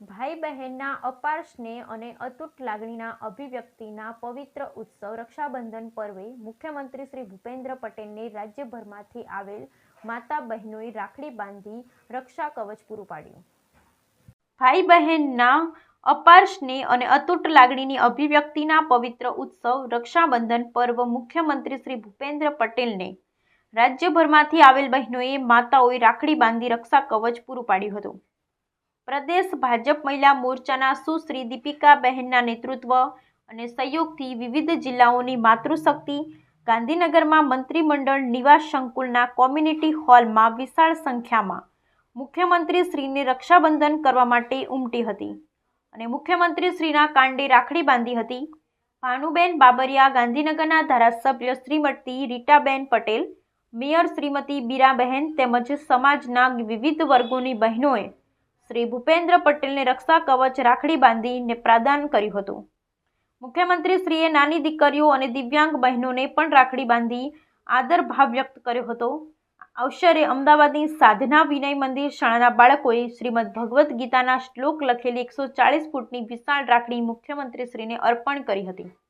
ભાઈ બહેનના અપાર સ્નેહ અને અતૂટ લાગણીના અભિવ્યક્તિના પવિત્ર ઉત્સવ રક્ષાબંધન પર્વે મુખ્યમંત્રી શ્રી ભૂપેન્દ્ર પટેલને રાજ્યભરમાંથી આવેલ માતા બહેનોએ રાખડી બાંધી રક્ષા કવચ પૂરું પાડ્યું. ભાઈ બહેનના અપાર સ્નેહ અને અતૂટ લાગણીની અભિવ્યક્તિના પવિત્ર ઉત્સવ રક્ષાબંધન પર્વ મુખ્યમંત્રી શ્રી ભૂપેન્દ્ર પટેલને રાજ્યભરમાંથી આવેલ બહેનોએ માતાઓએ રાખડી બાંધી રક્ષા કવચ પૂરું પાડ્યું હતું. પ્રદેશ ભાજપ મહિલા મોરચાના સુશ્રી દીપિકાબહેનના નેતૃત્વ અને સહયોગથી વિવિધ જિલ્લાઓની માતૃશક્તિ, ગાંધીનગરમાં મંત્રીમંડળ નિવાસ સંકુલના કોમ્યુનિટી હોલમાં વિશાળ સંખ્યામાં મુખ્યમંત્રી શ્રીને રક્ષાબંધન કરવા માટે ઉમટી હતી અને મુખ્યમંત્રી શ્રીના કાંડે રાખડી બાંધી હતી. ભાનુબેન બાબરિયા ગાંધીનગરના ધારાસભ્ય શ્રીમતી રીટાબેન પટેલ, મેયર શ્રીમતી બીરાબહેન તેમજ સમાજના વિવિધ વર્ગોની બહેનોએ શ્રી ભૂપેન્દ્ર પટેલને રક્ષા કવચ રાખડી બાંધીને પ્રદાન કર્યું હતું. મુખ્યમંત્રીશ્રીએ નાની દીકરીઓ અને દિવ્યાંગ બહેનોને પણ રાખડી બાંધી આદરભાવ વ્યક્ત કર્યો હતો. અવસરે અમદાવાદની સાધના વિનય મંદિર શાળાના બાળકોએ શ્રીમદ ભગવદ્ ગીતાના શ્લોક લખેલી એકસો ચાળીસ ફૂટની વિશાળ રાખડી મુખ્યમંત્રીશ્રીને અર્પણ કરી હતી.